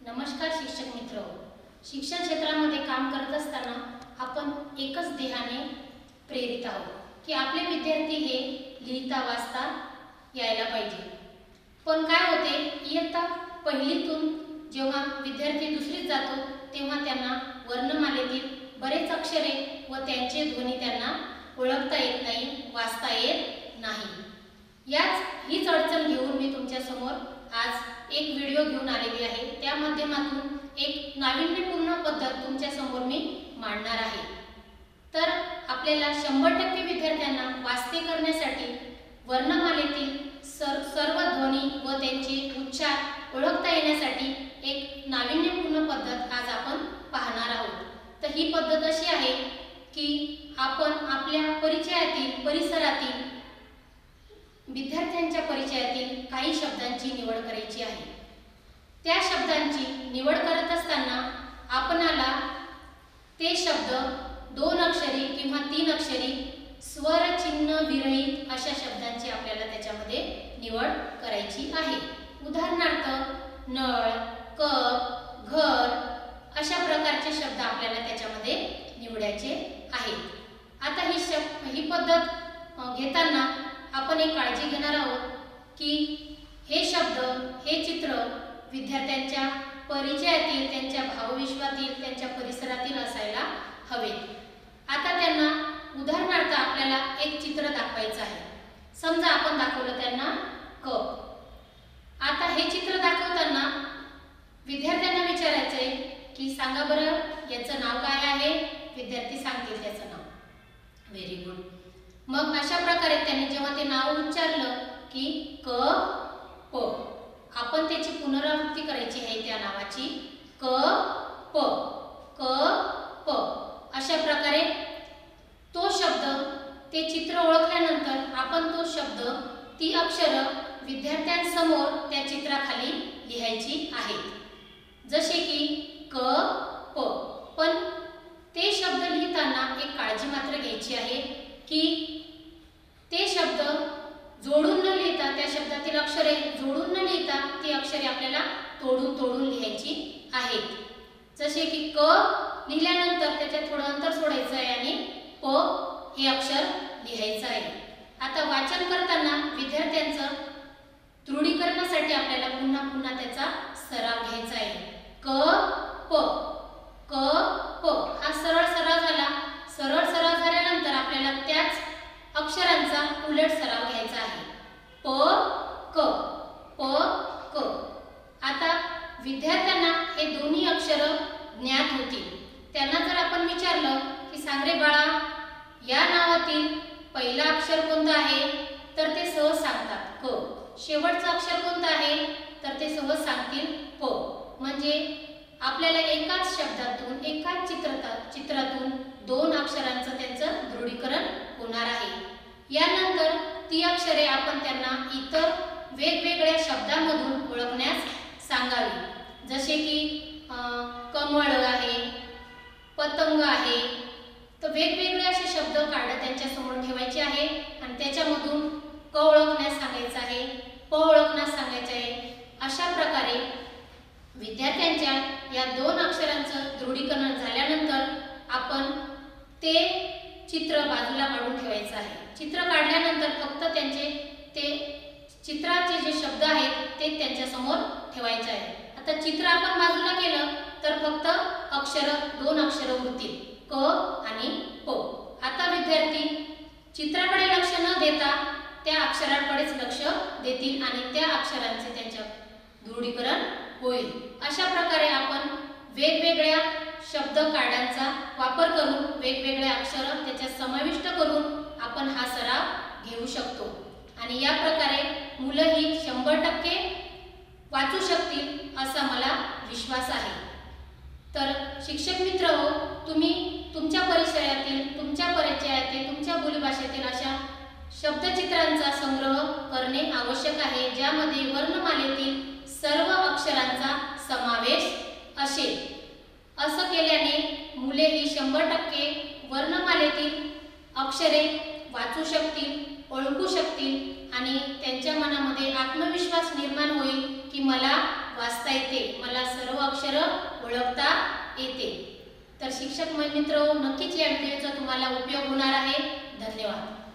नमस्कार शिक्षक मित्र. शिक्षण क्षेत्रामध्ये काम करत असताना आपण एकच देहाने प्रेरित आहोत की आपले विद्यार्थी हे लिहिता वाचता यायला पाहिजे. पण काय होते इयत्ता पहिलीतून जेव्हा विद्यार्थी दुसरीत जातो तेव्हा त्यांना वर्णमालेतील बरेच अक्षरे व त्यांचे ध्वनी त्यांना ओळखता येत नाही वाचता येत नाही. याच हीच अडचण घेऊन मी तुमच्यासमोर आज एक व्हिडिओ घेऊन आलेली आहे. त्या माध्यमातून एक नाविन्यपूर्ण पद्धत तुमच्यासमोर मी मांडणार आहे. तर आपल्याला शंभर टक्के विद्यार्थ्यांना वाचते करण्यासाठी वर्णमालेतील सर सर्व ध्वनी व त्यांचे उच्चार ओळखता येण्यासाठी एक नाविन्यपूर्ण पद्धत आज आपण पाहणार आहोत. तर ही पद्धत अशी आहे की आपण आपल्या परिचयातील परिसरातील विद्यार्थ्यांच्या परिचयातील काही शब्दांची निवड करायची आहे. त्या शब्दांची निवड करत असताना आपणाला ते शब्द दोन अक्षरी किंवा तीन अक्षरी स्वर चिन्ह विरहित अशा शब्दांची आपल्याला त्याच्यामध्ये निवड करायची आहे. उदाहरणार्थ नळ कप घर अशा प्रकारचे शब्द आपल्याला त्याच्यामध्ये निवडायचे आहेत. आता ही शब्द ही पद्धत घेताना आपण एक काळजी घेणार आहोत की हे शब्द हे चित्र विद्यार्थ्यांच्या परिचयातील त्यांच्या भावविश्वातील त्यांच्या परिसरातील असायला हवेत आता त्यांना उदाहरणार्थ आपल्याला एक चित्र दाखवायचं आहे. समजा आपण दाखवलं त्यांना कप आता हे चित्र दाखवताना विद्यार्थ्यांना विचारायचं आहे की सांगा बरं याचं नाव काय आहे? विद्यार्थी सांगतील त्याचं नाव. व्हेरी गुड मग अशा प्रकारे त्याने जेव्हा ते नाव उच्चारलं की क प आपण त्याची पुनरावृत्ती करायची आहे त्या नावाची. क प क प. अशा प्रकारे तो शब्द ते चित्र ओळखल्यानंतर आपण तो शब्द ती अक्षरं विद्यार्थ्यांसमोर त्या चित्राखाली लिहायची आहेत जसे की क प. पण ते शब्द लिहिताना एक काळजी मात्र घ्यायची आहे की जोडून न लिहिता त्या शब्दातील अक्षरे जोडून न लिहिता ती अक्षरे आपल्याला तोडून तोडून लिहायची आहेत. जसे की क लिहिल्यानंतर त्याच्यात थोडं अंतर सोडायचं आहे आणि प हे अक्षर लिहायचं आहे. आता वाचन करताना विद्यार्थ्यांचं दृढीकरणासाठी आपल्याला पुन्हा पुन्हा त्याचा सराव घ्यायचा आहे. क प क प हा सरळ सराव झाला सरळ सराव झाल्यानंतर आपल्याला त्याच अक्षरांचा उलट सराव घ्यायचा आहे. प क प क. आता विद्यार्थ्यांना हे दोन्ही अक्षर ज्ञात होती त्यांना जर आपण विचारलं की सांग रे बाळा या नावातील पहिला अक्षर कोणतं आहे? तर ते सहज सांगतात क. शेवटचं अक्षर कोणतं आहे? तर ते सहज सांगतील प. म्हणजे आपल्याला एकाच शब्दातून एकाच चित्रता चित्रातून दोन अक्षरांचं त्यांचं दृढीकरण होणार आहे यानंतर ती अक्षरे आपण त्यांना इतर वेगवेगळ्या शब्दांमधून ओळखण्यास सांगावी. जसे की कमळ आहे पतंग आहे तर वेगवेगळे असे शब्द काढत त्यांच्यासमोर ठेवायचे आहे आणि त्याच्यामधून क ओळखण्यास सांगायचे आहे प ओळखण्यास सांगायचं आहे अशा प्रकारे विद्यार्थ्यांच्या या दोन अक्षरांचं दृढीकरण झाल्यानंतर आपण ते चित्र बाजूला काढून ठेवायचं आहे. चित्र काढल्यानंतर फक्त त्यांचे ते चित्राचे जे शब्द आहेत ते त्यांच्यासमोर ठेवायचे आहे. आता चित्र आपण बाजूला केलं तर फक्त अक्षर दोन अक्षर उरतील क आणि प. आता विद्यार्थी चित्राकडे लक्ष न देता त्या अक्षरांकडेच लक्ष देतील आणि त्या अक्षरांचे त्यांच्या दृढीकरण होईल. अशा प्रकारे आपण वेगवेगळ्या शब्द काड्यांचा वापर करून वेगवेगळे अक्षर त्याच्यात समाविष्ट करून आपण हा सराव घेऊ शकतो. आणि या प्रकारे मुलं ही शंभर टक्के वाचू शकतील असा मला विश्वास आहे. तर शिक्षक मित्र हो तुम्ही तुमच्या परिचयातील तुमच्या परिचयातील तुमच्या बोलीभाषेतील अशा शब्दचित्रांचा संग्रह करणे आवश्यक आहे ज्यामध्ये वर्णमालेतील सर्व अक्षरांचा समावेश असेल. असं केल्याने मुले ही शंभर टक्के वर्णमालेतील अक्षरे वाचू शकतील ओळखू शकतील आणि त्यांच्या मनामध्ये आत्मविश्वास निर्माण होईल की मला वाचता येते मला सर्व अक्षर अक्षरं ओळखता येते. तर शिक्षक मित्र नक्कीच या व्हिडिओचा तुम्हाला उपयोग होणार आहे. धन्यवाद.